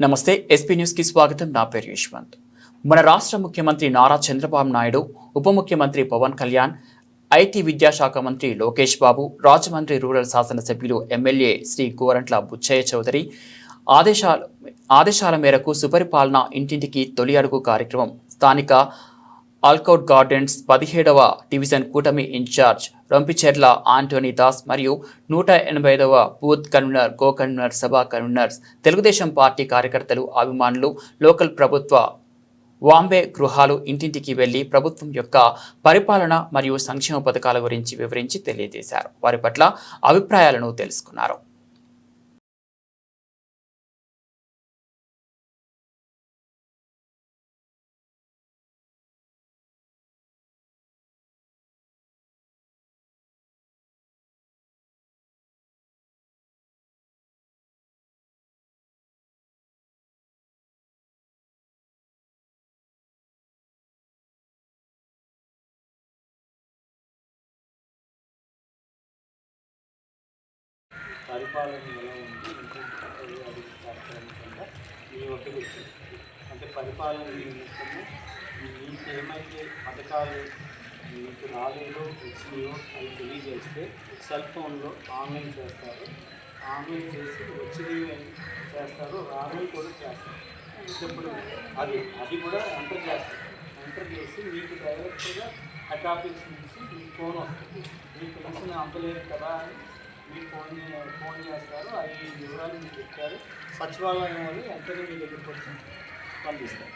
నమస్తే ఎస్పీ న్యూస్కి స్వాగతం. నా పేరు యశ్వంత్. మన రాష్ట్ర ముఖ్యమంత్రి నారా చంద్రబాబు నాయుడు ఉప ముఖ్యమంత్రి పవన్ కళ్యాణ్ ఐటీ విద్యాశాఖ మంత్రి లోకేష్ బాబు రాజమండ్రి రూరల్ శాసనసభ్యులు ఎమ్మెల్యే శ్రీ గోరంట్ల బుచ్చయ్య చౌదరి ఆదేశాల ఆదేశాల మేరకు సుపరిపాలన ఇంటింటికి తొలి అడుగు కార్యక్రమం స్థానిక ఆల్కౌట్ గార్డెన్స్ పదిహేడవ డివిజన్ కూటమి ఇన్ఛార్జ్ రొంపిచెర్ల ఆంటోనీ దాస్ మరియు నూట ఎనభై ఐదవ బూత్ కన్వీనర్ కో కన్వీనర్ సభా కన్వీనర్స్ తెలుగుదేశం పార్టీ కార్యకర్తలు అభిమానులు లోకల్ ప్రభుత్వ వాంబే గృహాలు ఇంటింటికి వెళ్ళి ప్రభుత్వం యొక్క పరిపాలన మరియు సంక్షేమ పథకాల గురించి వివరించి తెలియజేశారు. వారి పట్ల అభిప్రాయాలను తెలుసుకున్నారు. పరిపాలన ఎలా ఉంది ఇంకొకటి అది కార్యక్రమం కింద మీ వచ్చింది అంటే పరిపాలన నిమిత్తము మీకు ఏమైతే పథకాలు మీకు రాలేదో వచ్చినాయో అవి తెలియజేస్తే సెల్ ఫోన్లో ఆన్లైన్ చేస్తారు. ఆన్లైన్ చేసి వచ్చినవి చేస్తారు రానివి కూడా చేస్తారు. ఇప్పుడు అది అది కూడా ఎంటర్ చేస్తారు. ఎంటర్ చేసి మీకు డైరెక్ట్గా హెడ్ ఆఫీస్ నుంచి మీకు ఫోన్ వస్తుంది. మీకు తెలిసిన అంతలేదు కదా అని మీకు ఫోన్ చే- ఫోన్ చేస్తారు. అవి వివరాలు మీకు చెప్తారు సచివాలయం వాళ్ళు వెంటనే మీ దగ్గరికి వచ్చి పంపిస్తారు